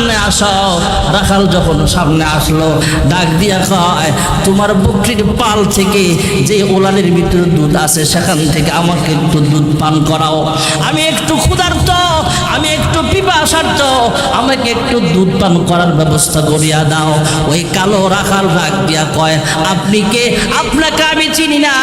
সামনে আসাও রাখাল যখন সামনে আসলো, ডাক দিয়া কয়, তোমার বকরির পাল থেকে যে ওলানের ভিতরে দুধ আছে, সেখান থেকে আমাকে একটু দুধ পান করাও। আমি একটু ক্ষুধার্ত। আমি একটু পিপাসার্থ, আমাকে একটু দুধ পান করার ব্যবস্থা করিয়া দাও। ওই কালো রাখাল ডাক দিয়া কয়, আপনি কে? আপনাকে আমি চিনি না।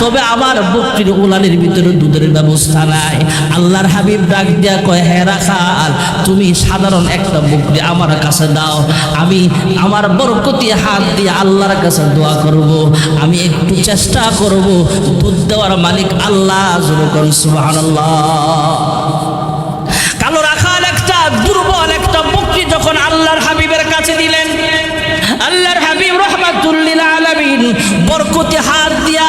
তবে আমার বকরির ওলানের ভিতরে দুধের ব্যবস্থা নাই। আল্লাহর হাবিব ডাক দিয়া কয় হ্যাঁ রাখাল, তুমি সাধারণ একটা বকরি আমার কাছে দাও। আমি আমার বরকতি হাত দিয়ে আল্লাহর কাছে দোয়া করব। আমি একটু চেষ্টা করব। দুধ দেওয়ার মালিক আল্লাহ সুবহানাল্লাহ। দিলেন। আল্লাহর হাবিব রহমাতুল্লিল আলামিন বরকতি হাত দিয়া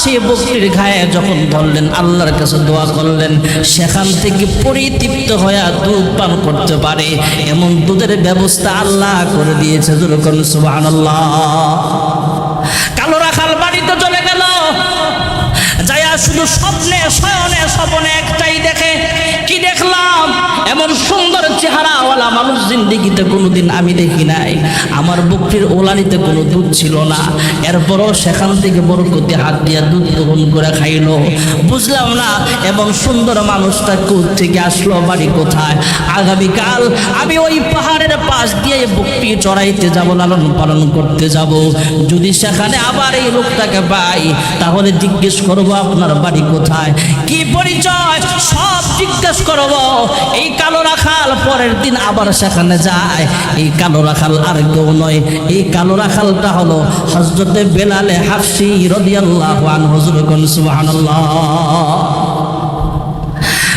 সে বকরির গায়ে যখন ধরলেন, আল্লাহর কাছে দোয়া করলেন, সেখান থেকে পরিতৃপ্ত হয়ে দুধ পান করতে পারে। এমন দুধের ব্যবস্থা আল্লাহ করে দিয়েছে যেরকম সুবহানাল্লাহ। কালো রাখাল বাড়িতে চলে গেল। যায়া শুধু স্বপ্নে, শয়নে, স্বপনে একটাই মানুষ জিন্দিগিতে কোনোদিন আমি দেখি নাই। আমার বকরির ওলানিতে কোনো দুধ ছিল না। এরপরও সেখান থেকে বরকতি হাত দিয়ে দুধ গ্রহণ করে খাইলো। বুঝলাম না, এবং সুন্দর মানুষটা কোথ থেকে আসলো, বাড়ি কোথায়? আগামীকাল আমি ওই পাহাড়ের পাশ দিয়ে বকরি চড়াইতে যাব, লালন পালন করতে যাব। যদি সেখানে আবার এই লোকটাকে পাই, তাহলে জিজ্ঞেস করব, আপনার বাড়ি কোথায়? কি পরিচয়? সব জিজ্ঞেস করব। এই কালো রাখাল পরের দিন আবার সেখানে যায়। এই কালো রাখাল আর কেউ নয়। এই কালো রাখালটা হলো হজরতে বেলালে হাফসি রদিয়াল্লাহ হজর সুবাহ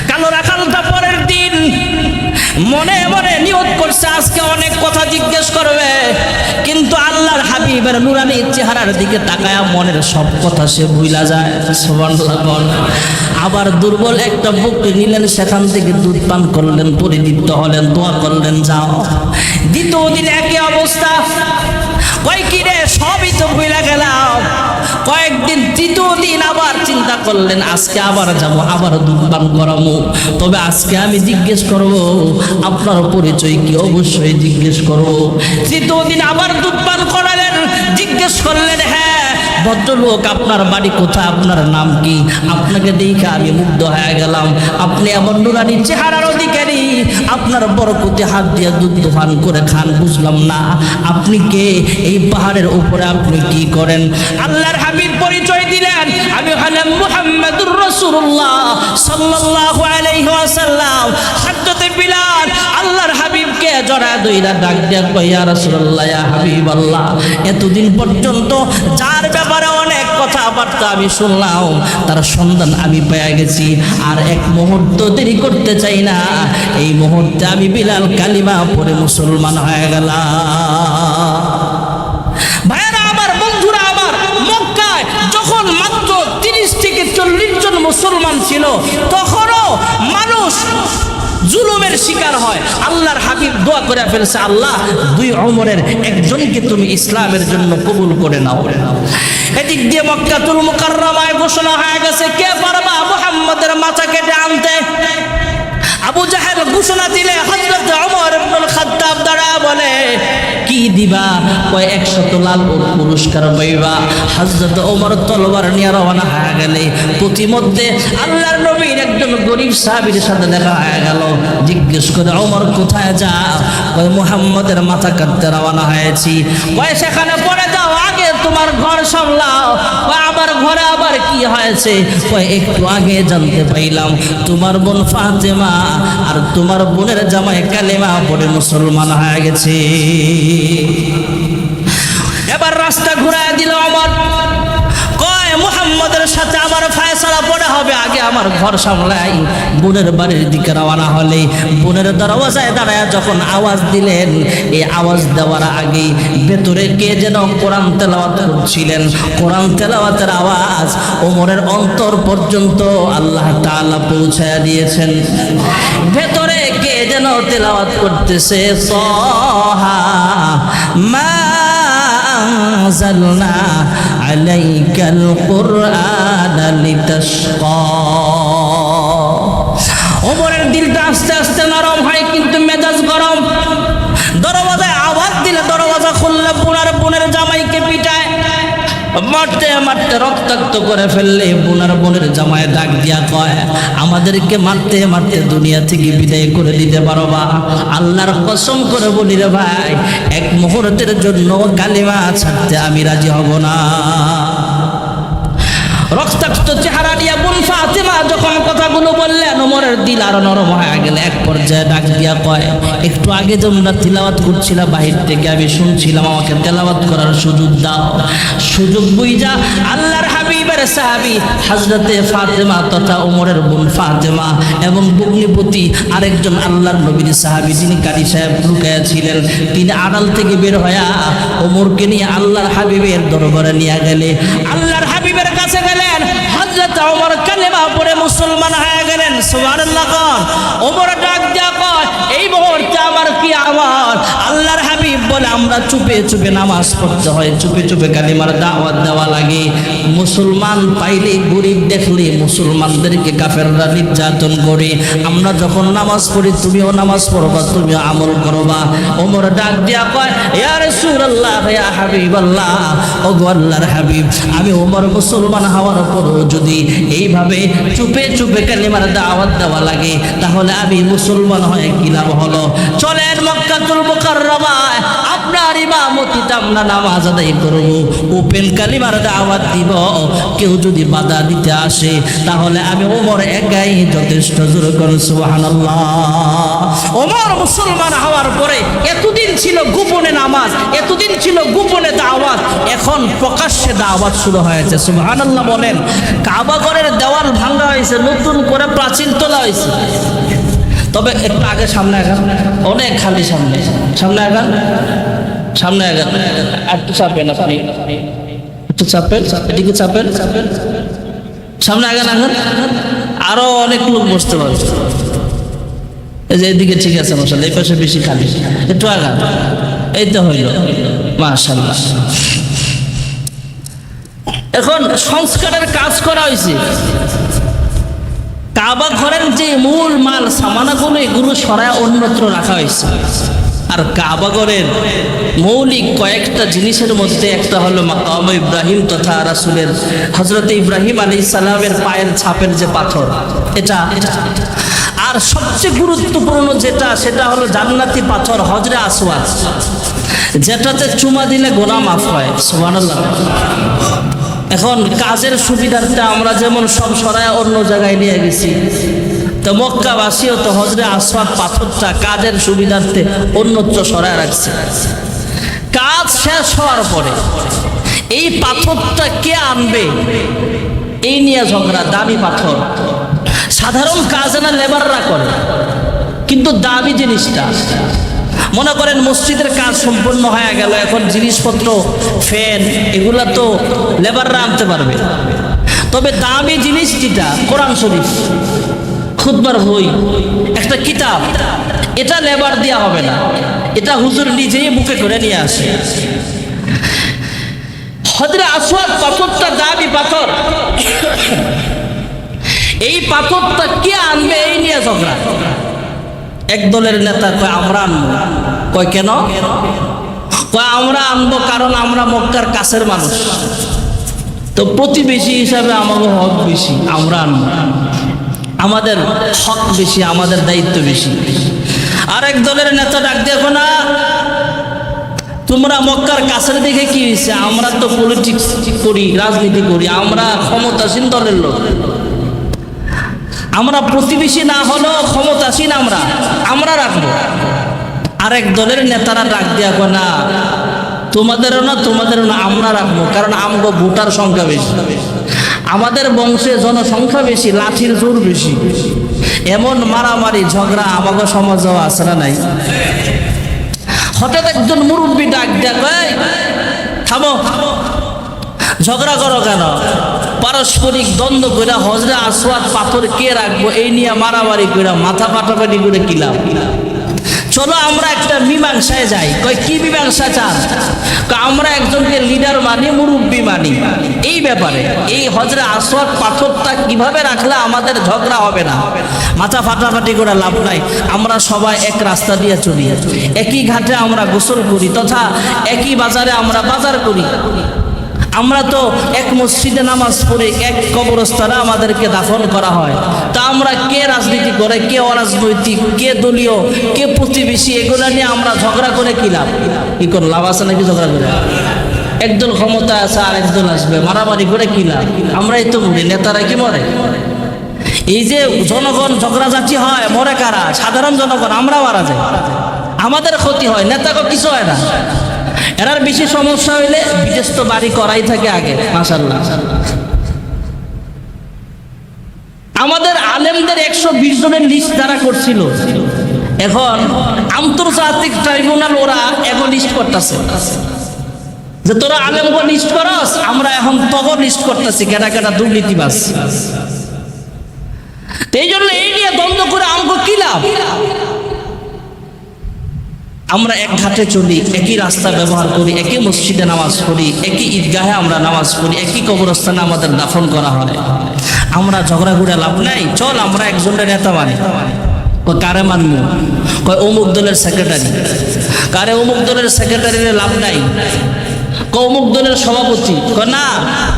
কালো রাখালটা পরের দিন মনে মনে করছে, আজকে অনেক কথা জিজ্ঞেস করবে। কিন্তু আল্লাহর হাবিবের নুরানি চেহারার দিকে তাকায়া মনের সব কথা সে ভুলা যায়। আবার দুর্বল একটা বুক নিলেন, সেখান থেকে দুধ পান করলেন, পরিদীপ্ত হলেন, দোয়া করলেন, যাও। দ্বিতীয় দিন একই অবস্থা। কয় কি রে, সবই তো ভুলা গেলাম। কয়েকদিন তৃতীয় দিন আবার করলেন, আজকে আবার যাব, আবার দুধ পান করাবো। তবে আজকে আমি জিজ্ঞেস করব, আপনার পরিচয় কি? অবশ্যই জিজ্ঞেস করব। তৃতীয় দিন আবার দুধ পান করালেন, জিজ্ঞেস করলেন হ্যাঁ ভদ্রলোক, আপনার বাড়ি কোথায়? আপনার নাম কি? আপনাকে দেখে আমি মুগ্ধ হয়ে গেলাম। আপনি এমন নুরানি চেহারার অধিকারী। আপনার বরকতে হাত দিয়ে দুধ পান করে খান, বুঝলাম না। আপনি কে? এই পাহাড়ের উপরে আপনি কি করেন? আল্লাহর হাবিব পরিচয় দিলেন। রাসূলুল্লাহ সাল্লাল্লাহু আলাইহি ওয়াসাল্লাম। বিলাল, আল্লাহর হাবিবকে জড়া ডাক ইয়া রাসূলুল্লাহ, ইয়া হাবিবাল্লাহ, এতদিন পর্যন্ত যার ব্যাপারে অনেক কথাবার্তা আমি শুনলাম, তার সন্ধান আমি পেয়ে গেছি। আর এক মুহূর্ত দেরি করতে চাই না। এই মুহূর্তে আমি বিলাল কালিমা পরে মুসলমান হয়ে গেলাম। মুসলমান ছিল, তখনও মানুষ জুলুমের শিকার হয়। আল্লাহর হাবিব দোয়া করে ফেলছে, আল্লাহ, দুই অমরের একজনকে তুমি ইসলামের জন্য কবুল করে নাও। এদিক দিয়ে মক্কাতুল মুকাররমায় ঘোষণা হয়ে গেছে, কে পারবা মুহাম্মদের মাথা কেটে আনতে? আবু জাহেল ঘোষণা দিলে হযরত ওমর ইবনুল খাত্তাব দাঁড়া বলে কি দিবা? কয় একশত লাল ও পুরস্কার পাইবা হজরত ওমর তলবার নিয়ে রওনা হয়ে গেলে প্রতিমধ্যে আল্লাহর নবীর একজন গরিব সাহাবীর সাথে দেখা হয়ে গেল। জিজ্ঞেস করে, ওমর, কোথায় যা কয়, মুহাম্মদের মাথা কাটতে রওনা হয়েছি। কয়, সেখানে পড়ে যাও, আগে তোমার ঘর সামলাও। আমার ঘরে আবার কি হয়েছে? একটু আগে জানতে পাইলাম, তোমার বোন ফাতেমা আর তোমার বোনের জামাই কালেমা পরে মুসলমান হয়ে গেছে। আমার ঘর সামলাই, বোনের বাড়ির দিকে রওনা হলে বোনের দরওয়াজায় দাঁড়ায় যখন আওয়াজ দিলেন এই আওয়াজ দেওয়ার আগে ভেতরে কে যেন কোরআন তেলাওয়াত করছিলেন। কোরআন তেলাওয়াতের আওয়াজ ওমরের অন্তর পর্যন্ত আল্লাহ তাআলা পৌঁছায় দিয়েছেন। ভেতরে কে যেন তেলাওয়াত করতেছে, সহা মা আনজালনা عليك القرآن لتشقى ওমরের দিলটা আস্তে আস্তে নরম হয়, কিন্তু মেজাজ গরম। দরওয়াজায় আওয়াজ দিলে দরওয়াজা খুললে বোনার বোনের জামাইকে পিটায়। মরতে রক্তাক্ত করে ফেললে বোনার বোনের জামায় দাগ দিয়া কয়, আমাদেরকে মারতে মারতে দুনিয়া থেকে বিদায় করে দিতে পারো বা? আল্লাহর কসম করে বলি রে ভাই, এক মুহূর্তের জন্য কালিমা ছাড়তে আমি রাজি হব না। রক্তাক্ত চেহারা নিয়ে বোন ফাতেমা কথাগুলো বললেন ওমরের দিল আরও নরম হয়ে গেল। এক পর্যায়ে ডাক দিয়া কয়, একটু আগে তোমরা তিলাওয়াত করছিলা বাহির থেকে আমি শুনছিলাম, আমাকে তেলাওয়াত করার সুযোগ দাও। সুযোগ বুইজা আল্লাহর হাবিবের সাহাবি হজরতে ফাতেমা তথা ওমরের বোন ফাতেমা এবং ভগ্নিপতি আরেকজন আল্লাহর নবীর সাহাবি যিনি কারি সাহেব লুকায়া ছিলেন, তিনি আড়াল থেকে বের হইয়া ওমরকে নিয়ে আল্লাহর হাবিবের দরবারে নিয়ে গেলে। আল্লাহর হাবিবের কাছে গেলেন মুসলমান আমার চুপে চুপে নামাজ পড়তে হয়, চুপে চুপে কালিমার দাওয়াত দেওয়া লাগে। মুসলমান পাইলে, গরিব দেখলে মুসলমানদেরকে কাফেররা নির্যাতন করে। আমরা যখন নামাজ পড়ি, তুমিও নামাজ পড়বা, তুমিও আমল করবা। ওমর ডাক দিয়া কয়, ইয়া রাসূলুল্লাহ, ইয়া হাবিবাল্লাহ ও গো আল্লাহর হাবিব, আমি ওমর মুসলমান হওয়ার পরও যদি এইভাবে চুপে চুপে কালিমার দাওয়াত দেওয়া লাগে, তাহলে আমি মুসলমান হয়ে কি লাভ হলো? চলেন মক্কাতুল মুকাররমায় আপনার ইমামতিতে আমরা নামাজ আদায় করব। ওপেন কালিমার দাওয়াত দিব। কেউ যদি বাধা দিতে আসে, তাহলে আমি ওমর একাই যথেষ্ট জোর করে, সুবহানাল্লাহ। ওমর মুসলমান হওয়ার পরে এতদিন ছিল গোপনে নামাজ, এতদিন ছিল গোপনে দাওয়াত, এখন প্রকাশ্যে দাওয়াত শুরু হয়েছে, সুবহানাল্লাহ বলেন। কাবাগরের দেওয়াল ভাঙা হয়েছে, নতুন করে প্রাচীর তোলা হয়েছে। তবে একটু আগে সামনে আগান। অনেক খালি সামনে। সামনে আগান। সামনে আগান একটু চাপেন আপনি। একটু চাপেন। এদিকে চাপেন। সামনে আগান আগান আরও অনেক লোক বসতে পারবে এই যে এদিকে ঠিক আছে মশাল এই পাশে বেশি খালি। একটু আগান। এই তো হইল। মাশাল্লাহ এখন সংস্কারের কাজ করা হয়েছে কাবা ঘরের যে মূল মাল সামানাগুলো এগুলো সরায় অন্যত্র রাখা হয়েছে আর কাবাগরের মৌলিক কয়েকটা জিনিসের মধ্যে একটা হলো মাকাম ইব্রাহিম তথা রাসুলের হজরত ইব্রাহিম আলী সালামের পায়ের ছাপের যে পাথর, এটা আর সবচেয়ে গুরুত্বপূর্ণ যেটা, সেটা হলো জান্নাতি পাথর হজরে আসওয়াদ, যেটাতে চুমা দিলে গোনা মাফ হয়, সুবহানাল্লাহ। এখন কাজের সুবিধার্থে আমরা যেমন সব সরায় অন্য জায়গায় নিয়ে গেছি তো মক্কাবাসীও তো হজরে আসওয়াদ পাথরটা কাজের সুবিধার্থে অন্যত্র সরায় রাখছে। কাজ শেষ হওয়ার পরে এই পাথরটা কে আনবে? এই নিয়ে ঝগড়া, দামি পাথর। সাধারণ কাজ না লেবাররা করে, কিন্তু দামি জিনিসটা। মনে করেন মসজিদের কাজ সম্পূর্ণ হয়ে গেল, এখন জিনিসপত্র, ফ্যান, এগুলা তো লেবাররা আনতে পারবে। তবে দামি জিনিস যেটা, কোরআন শরীফ। খুদবার হই, একটা কিতাব, এটা লেবার দেওয়া হবে না। এটা হুজুর নিজেই বুকে করে নিয়ে আসে। হজরে আসওয়াদ পাথরটা দামি পাথর। এই পাথরটা কে আনবে এই নিয়ে ঝগড়া। এক দলের নেতা কয়, আমরা আনব। কয়, কেন? কয়, আমরা আনব কারণ আমরা মক্কার কাছের মানুষ। তো প্রতিবেশী হিসাবে আমাকে হক বেশি, আমরা আনব। আমাদের হক বেশি, আমাদের দায়িত্ব বেশি। আর এক দলের নেতা ডাক দেখো না, তোমরা মক্কার কাছের দিকে কি হয়েছে? আমরা তো পলিটিক্স করি, রাজনীতি করি, আমরা ক্ষমতাসীন দলের লোক। আমরা প্রতিবেশী না হলেও ক্ষমতাসীন আমরা আমরা রাখব। আরেক দলের নেতারা ডাক কয় না, তোমাদেরও না তোমাদেরও না, আমরা রাখব, কারণ আমগো ভোটার সংখ্যা বেশি। আমাদের বংশে জনসংখ্যা বেশি, লাঠির জোর বেশি। এমন মারামারি, ঝগড়া আমাকে সমাজেও আছে না নাই? হঠাৎ একজন মুরব্বী ডাক দেয় থামো। ঝগড়া করো কেন? পারস্পরিক দ্বন্দ্ব করে হজরা আসওয়াদ পাথর কে রাখব? এই নিয়ে মারামারি করে মাথা পাটাপাটি করে কিলাম চলো আমরা একটা মীমাংসায় যাই। কয়, কি মীমাংসা চান? আমরা একজনকে লিডার মানি, মুরব্বী মানি। এই ব্যাপারে, এই হজরে আসওয়াদ পাথরটা কীভাবে রাখলে আমাদের ঝগড়া হবে না? মাথা ফাটাফাটি করে লাভ নাই। আমরা সবাই এক রাস্তা দিয়ে চলি। একই ঘাটে আমরা গোসল করি, তথা একই বাজারে আমরা বাজার করি। আমরা তো এক মসজিদে নামাজ পড়ি এক কবরস্থানে আমাদেরকে দাফন করা হয়। তা আমরা কে রাজনীতি করে, কে অরাজনৈতিক, কে দলীয়, কে প্রতিবেশী, এগুলো নিয়ে আমরা ঝগড়া করে কি লাভ? কি করে লাভ আছে নাকি ঝগড়া করে? একদল ক্ষমতা আছে আর একদল আসবে, মারামারি করে কি লাভ? আমরাই তো মরি, নেতারা কি মরে? এই যে জনগণ ঝগড়াঝাটি হয়, মরে কারা? সাধারণ জনগণ আমরা মারা যাই। আমাদের ক্ষতি হয় নেতাকে কিছু হয় না। এরার বেশি সমস্যা হইলে বিদেশ তো বাড়ি করাই থাকে আগে মাসাল্লাহ আমাদের আলেমদের একশো বিশ জনের লিস্ট যারা করছিল, এখন আন্তর্জাতিক ট্রাইব্যুনাল ওরা এখন লিস্ট করতেছে। যে তোরা আলেমকে লিস্ট করস, আমরা এখন তব লিস্ট করতেছি কেটা কেটা দুর্নীতিবাস এই জন্য এই নিয়ে দ্বন্দ্ব করে আমাকে কি লাভ? আমরা এক ঘাটে চলি, একই রাস্তা ব্যবহার করি, একই মসজিদে নামাজ পড়ি, একই ঈদগাহে আমরা নামাজ পড়ি, একই কবরস্থানে আমাদের দাফন করা হয়। আমরা ঝগড়া ঘুরে লাভ নাই, চল আমরা একজনের নেতা মানি। কয়, কারে মানবো? কয়, অমুক দলের সেক্রেটারি কারে অমুক দলের সেক্রেটারির লাভ নাই? অমুক দলের সভাপতি? কয় না,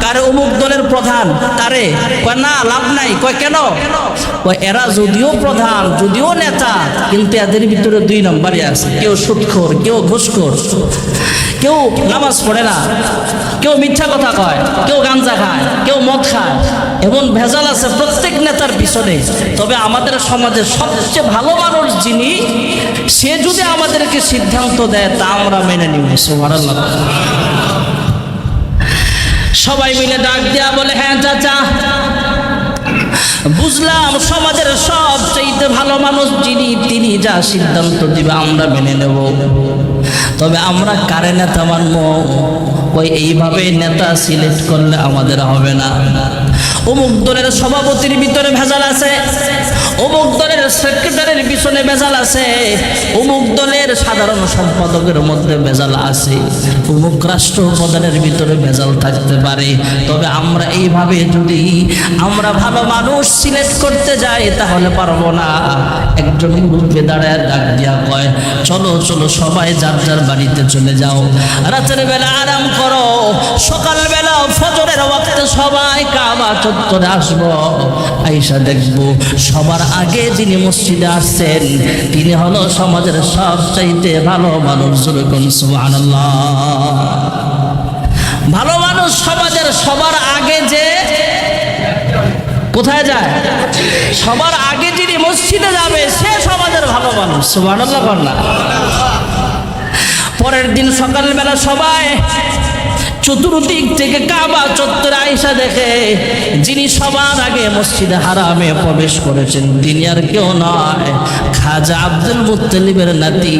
কারে অমুক দলের প্রধান? কারে? কয় না, লাভ নাই। কয় কেন? কয় এরা যদিও প্রধান, যদিও নেতা, কিন্তু এদের ভিতরে দুই নম্বরই আছে। কেউ সুৎখোর, কেউ ঘুষখোর। কেউ নামাজ পড়ে না। কেউ মিথ্যা কথা কয়, কেউ গাঞ্জা খায়, কেউ মদ খায়। এমন ভেজাল আছে প্রত্যেক নেতার পিছনে। তবে আমাদের সমাজে সবচেয়ে ভালো মানুষ যিনি, সে যদি আমাদেরকে সিদ্ধান্ত দেয়, তা আমরা মেনে নিব। সুবহানাল্লাহ। সবাই মিলে ডাক দেওয়া বলে হ্যাঁ চাচা। বুঝলাম সমাজের সব চাইতে ভালো মানুষ যিনি, তিনি যা সিদ্ধান্ত দিবে আমরা মেনে নেব। তবে আমরা কারে নেতা মানব? ওই এইভাবে নেতা সিলেক্ট করলে আমাদের হবে না। অমুক দলের সভাপতির ভিতরে ভেজাল আছে। অমুক দলের সেক্রেটারির পিছনে ভেজাল আছে, অমুক দলের সাধারণ সম্পাদকের মধ্যে ভেজাল আছে, অমুক রাষ্ট্র প্রধানের ভিতরে ভেজাল থাকতে পারে। তবে আমরা এইভাবে যদি আমরা ভালো মানুষ সিলেক্ট করতে যাই, তাহলে পারব না। একজন গ্রুপে দাঁড়ায় ডাক দিয়া কয়, চলো চলো সবাই যার যার বাড়িতে চলে যাও। রাতের বেলা আরাম করো সকালবেলা ফজরের ওয়াক্তে সবাই কাবা চত্বরে আসব। আইসা দেখব সবার আগে যিনি মসজিদে আসছেন, তিনি হলো সমাজের সবচাইতে ভালো মানুষ যেরকম ভালো মানুষ সমাজের সবার আগে যে কোথায় যায়? সবার আগে যিনি মসজিদে যাবে, সে সমাজের ভালো মানুষ কন্যা পরের দিন সকালবেলা সবাই চতুর্দিক থেকে কাবা চত্বর আইসা দেখে, যিনি সবার আগে মসজিদে হারামে প্রবেশ করেছেন, তিনি আর কেউ নয়। খাজা আব্দুল মুত্তালিবের নাতি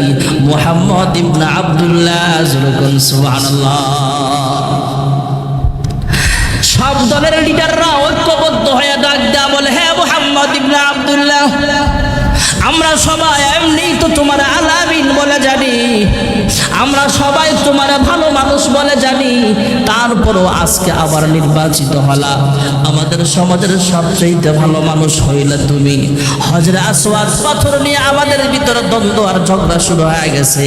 মুহাম্মদ ইবনা আব্দুল্লাহ সব দলের লিডাররা ঐক্যবদ্ধ হয়ে ডাক দেয়া বলে হ্যাঁ মোহাম্মদ ইবনে আব্দুল্লাহ, আমরা সবাই এমনি তো তোমার আলামিন বলে জানি। আমরা সবাই তোমার ভালো বলে জানি, তারপরও আজকে আবার নির্বাচিত হলা। আমাদের সমাজের সবচেয়ে ভালো মানুষ হইলে তুমি। হজরে আসওয়াদ পাথর নিয়ে আমাদের ভিতরে দ্বন্দ্ব আর ঝগড়া শুরু হয়ে গেছে।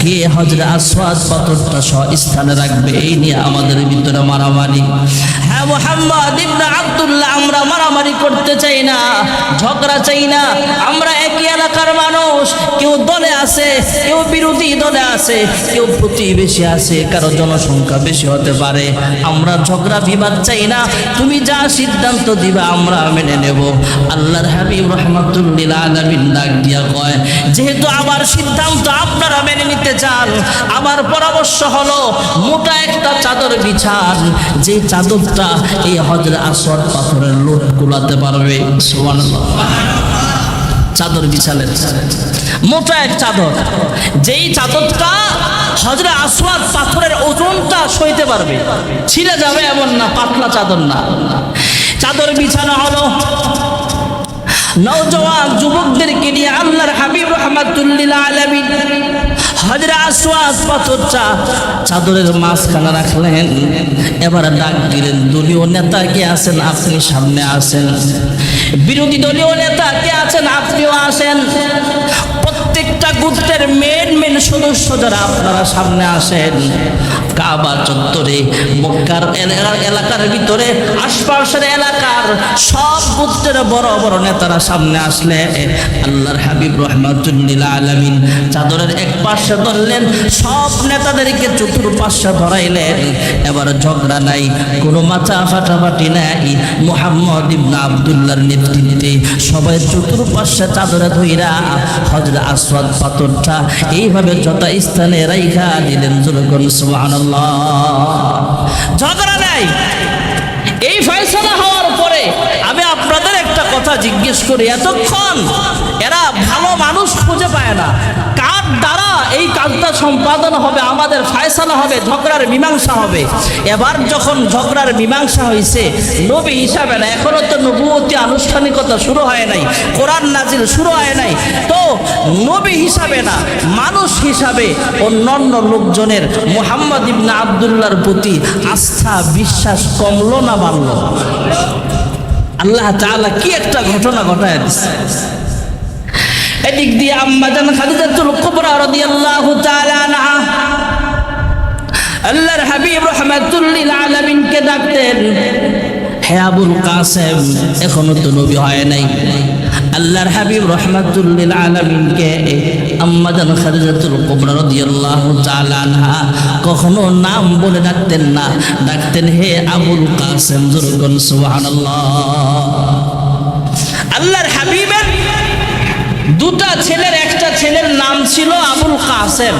কে হজরে আসওয়াদ পাথরটা স্থানে রাখবে? এই নিয়ে আমাদের ভিতরে মারামারি। হ্যাঁ মোহাম্মদ ইবনে আমরা মারামারি করতে চাই না, ঝগড়া চাই না, আমরা একই এলাকার মানুষ, কেউ দলে আছে, কেউ বিরোধী দলে আছে, কেউ প্রতিবেশী আছে, কারও জনসংখ্যা বেশি হতে পারে, আমরা ঝগড়া বিবাদ চাই না, তুমি যা সিদ্ধান্ত দিবা আমরা মেনে নেব। আল্লাহর হাবিব রহমাতুল্লিল কয়, যেহেতু আমার সিদ্ধান্ত আপনারা মেনে নিতে চান, আমার পরামর্শ হলো মোটা একটা চাদর বিছান, যে চাদরটা এই হজরে আসর পাথরের লোট কুলাতে পারবে চাদর বিছালেন। মোটা এক চাদর। যেই চাদরটা হজরে আসওয়াদ পাথরের ওজনটা সইতে পারবে, ছিঁড়ে যাবে এমন না, পাতলা চাদর না। চাদর বিছানো হলো। নওজওয়ান যুবকদেরকে নিয়ে আল্লাহর হাবিব রহমাতুল্লিল আলমিন হজরে আসওয়াদ পাথরটা চাদরের মাঝখানে রাখলেন। এবার ডাক দিলেন, দলীয় নেতা কে আছেন? আপনি সামনে আসেন। বিরোধী দলীয় নেতা, কে আছেন? আপনিও আসেন। প্রত্যেকটা গোত্রের মেন মেন সদস্য যারা আপনারা সামনে আসেন, কাবা চত্বরে, মক্কার এলাকার ভিতরে, আশপাশের এলাকার সব গোত্রের বড় বড় নেতারা সামনে আসলে, আল্লাহর হাবিব রহমাতুল্লিল আলমিন চাদরের এক পাশে ধরলেন, সব নেতাদেরকে চতুর্পাশে ধরাইলেন। এবার ঝগড়া নাই, কোনো মাথা ফাটাফাটি নাই। মোহাম্মদ ইবনা আবদুল্লাহর নেতৃত্বে সবাই চতুর্পাশে চাদরে ধইরা হজর আসওয়াদ পাথরটা এইভাবে যথা স্থানে রাইখা দিলেন জুলগন সুবহানাল্লাহ। ঝগড়া নাই। এই ফয়সালা হওয়ার পরে আমি আপনাদের একটা কথা জিজ্ঞেস করি, এতক্ষণ এরা ভালো মানুষ খুঁজে পায় না। সম্পাদন হবে, আমাদের ফয়সালা হবে, ঝগড়ার মীমাংসা হবে। এবার যখন ঝগড়ার মীমাংসা হয়েছে নবী হিসাবে না, এখনও তো নবুয়তি আনুষ্ঠানিকতা শুরু হয় নাই, কোরআন নাজিল শুরু হয় নাই। তো নবী হিসাবে না, মানুষ হিসাবে অন্যান্য লোকজনের মোহাম্মদ ইবনা আবদুল্লাহর প্রতি আস্থা, বিশ্বাস কমলো না বাড়লো। আল্লাহ তাআলা কি একটা ঘটনা ঘটায় দিচ্ছে এদিক দিয়ে আম্মাজান খাদিজাতুল কুবরা রাদিয়াল্লাহু তাআলা আনহা। আল্লাহর হাবিব রহমাতুল্লিল আলামিনকে ডাকতেন, হে আবুল কাসেম, এখনও তো নবী হয় নাই। আল্লাহর হাবিব রহমাতুল্লিল আলামিনকে আম্মাজান খাদিজাতুল কুবরা রাদিয়াল্লাহু তাআলা আনহা কখনো নাম বলে ডাকতেন না। ডাকতেন, হে আবুল কাসেম জুরগুন সুবহানাল্লাহ। আল্লাহর হাবিবের দুটা ছেলের, একটা ছেলের নাম ছিল আবুল কাসেম।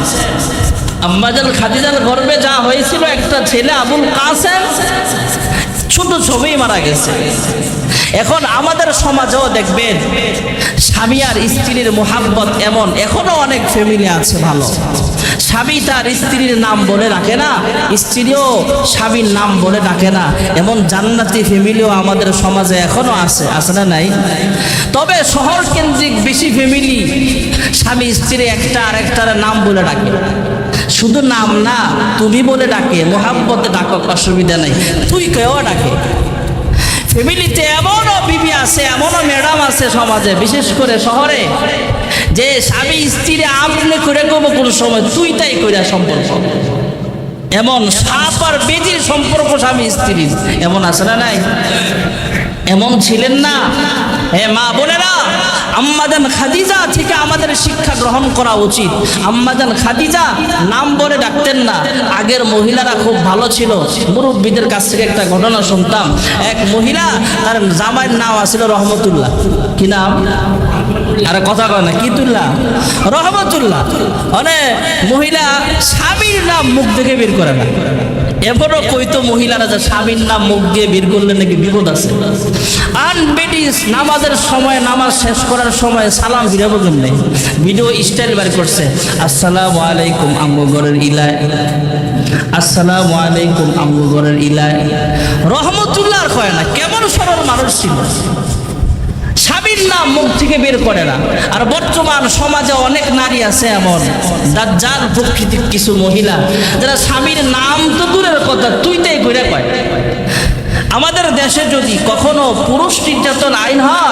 আম্মাজাল খাদিজার গর্বে যা হয়েছিল, একটা ছেলে আবুল কাসেম, ছোট ছবি মারা গেছে। এখন আমাদের সমাজেও দেখবেন, স্বামী আর স্ত্রীর মোহাব্বত এমন, এখনও অনেক ফ্যামিলি আছে ভালো। স্বামী তার স্ত্রীর নাম বলে রাখে না, স্ত্রীও স্বামীর নাম বলে ডাকে না। এমন জান্নাতি ফ্যামিলিও আমাদের সমাজে এখনও আছে আছে না নাই? তবে শহর কেন্দ্রিক বেশি ফ্যামিলি স্বামী স্ত্রী একটা আর একটার নাম বলে ডাকে। শুধু নাম না, তুমি বলে ডাকে, মোহাব্বতে ডাকো অসুবিধা নাই। তুই কেউ ডাকে। ফ্যামিলিতে এমনও বিবি আছে এমনও ম্যাডাম আছে সমাজে, বিশেষ করে শহরে, যে স্বামী স্ত্রী আপনি করে করব কোনো সময় তুই তাই করে সম্পর্ক। এমন সাপ আর বেজির সম্পর্ক স্বামী স্ত্রীর, এমন আছে না নাই? এমন ছিলেন না? হ্যাঁ মা বোনেরা আম্মাজান খাদিজা থেকে আমাদের শিক্ষা গ্রহণ করা উচিত। আম্মাজান খাদিজা নাম বলে ডাকতেন না। আগের মহিলারা খুব ভালো ছিল। মুরব্বীদের কাছ থেকে একটা ঘটনা শুনতাম। এক মহিলা তার জামাইয়ের নাম আছিল রহমতুল্লাহ। কি নাম? আরে কথা কয় না, কি তুল্লাহ? রহমতুল্লাহ। মানে মহিলা স্বামীর নাম মুখ থেকে বের করে না। এবারও কইতো মহিলারা যে স্বামীর নাম মুখ দিয়ে বের করলে নাকি বিপদ আছে? আনবেডিস নামাজের সময়, নামাজ শেষ করার সময় সালাম ফিরাবো কেমনে? ভিডিও স্টাইল বার করছে। আসসালামু আলাইকুম আমগো ঘরের ইলায় আসসালামু আলাইকুম আমগো ঘরের ইলায় রহমতুল্লাহ কয় না কেমন সরল মানুষ ছিল? স্বামীর মুখ থেকে বের করে না। আর বর্তমান সমাজে অনেক নারী আছে এমন যার যার প্রকৃতির কিছু মহিলা, যারা স্বামীর নাম তো দূরের কথা তুই তাই করে কয় আমাদের দেশে যদি কখনো পুরুষ নির্যাতন আইন হয়